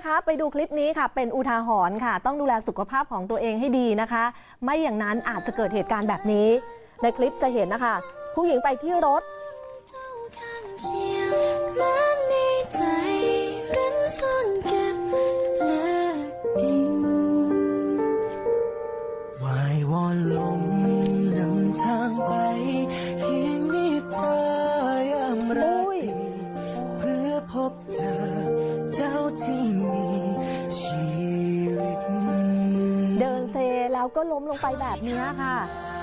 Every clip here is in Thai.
นะคะ ไปดูคลิปนี้ค่ะ เป็นอุทาหรณ์ค่ะ ต้องดูแลสุขภาพของตัวเองให้ดีนะคะ ไม่อย่างนั้นอาจจะเกิดเหตุการณ์แบบนี้ ในคลิปจะเห็นนะคะ ผู้หญิงไปที่รถข้างเคียงเหมือนมีใจเร้นซ่อนเก็บเลือดดิ่งวายวอนลมนำทางไปเพียงนิทรายามรัก แล้วก็ล้มลงไปแบบนี้ค่ะ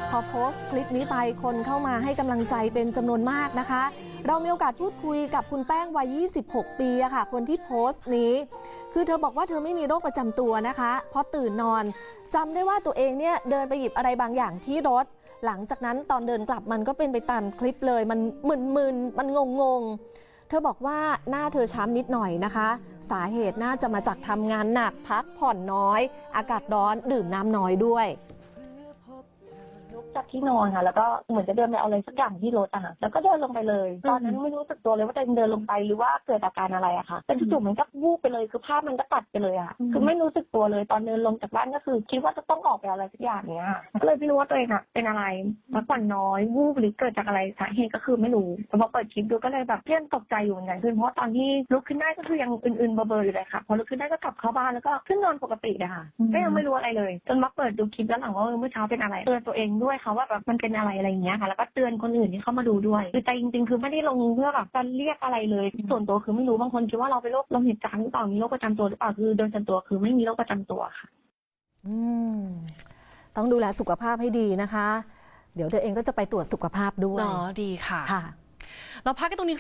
พอโพสต์คลิปนี้ไปคนเข้ามาให้กำลังใจเป็นจำนวนมากนะคะ เรามีโอกาสพูดคุยกับคุณแป้งวัย 26 ปีอะค่ะ คนที่โพสต์นี้ คือเธอบอกว่าเธอไม่มีโรคประจำตัวนะคะพอตื่นนอนจำได้ว่าตัวเองเนี่ยเดินไปหยิบอะไรบางอย่างที่รถ หลังจากนั้นตอนเดินกลับมันก็เป็นไปตามคลิปเลย มันมึนๆมันงงๆ เธอบอกว่าหน้าเธอช้ำนิดหน่อยนะคะ สาเหตุน่าจะมาจากทำงานหนักพักผ่อนน้อย อากาศร้อนดื่มน้ำน้อยด้วย จากที่นอนค่ะ แล้วก็เหมือนจะเดินไปเอาอะไรสักอย่างที่รถอะค่ะแล้วก็เดินลงไปเลย ตอนนั้นไม่รู้สึกตัวเลยว่าตัวเองเดินลงไปหรือว่าเกิดอาการอะไรอะค่ะแต่จู่ๆมันก็วูบไปเลยคือภาพมันก็ตัดไปเลยอะคือไม่รู้สึกตัวเลยตอนเดินลงจากบ้านก็คือ คิดว่าจะต้องออกไปเอาอะไรสักอย่างเนี้ยก็เลยไม่รู้ว่าตัวเองอะเป็นอะไรพักผ่อนน้อยวูบหรือเกิดจากอะไรสาเหตุก็คือไม่รู้แต่พอเปิดคลิปดูก็เลยแบบเพื่อนตกใจอยู่เหมือนกันคือเพราะว่าตอนที่ลุกขึ้นได้ก็คือยังอื่นๆเบลอๆอยู่เลยค่ะพอลุกขึ้นได้ก็กลับเข้าบ้านแล้วก็ขึ้นนอนปกติเลยค่ะก็ยังไม่รู้อะไรเลย จนมาเปิดดูคลิปแล้วหลังว่าเออเมื่อเช้าเป็นอะไรเตือนตัวเองด้วยค่ะว่าแบบมันเป็นอะไรอะไรอย่างเงี้ยค่ะ แล้วก็เตือนคนอื่นที่เข้ามาดูด้วยคือใจจริงๆ คือไม่ได้ลงเพื่อแบบจะเรียกอะไรเลย ส่วนตัวคือไม่รู้บางคนคิดว่าเราเป็นโรคลมหิตจางหรือเปล่ามีโรคประจำตัวหรือเปล่าคือโดยส่วนตัวคือไม่มีโรคประจำตัวค่ะ อืมต้องดูแลสุขภาพให้ดีนะคะ เดี๋ยวเธอเองก็จะไปตรวจสุขภาพด้วยอ๋อดีค่ะค่ะ เราพักกันตรงนี้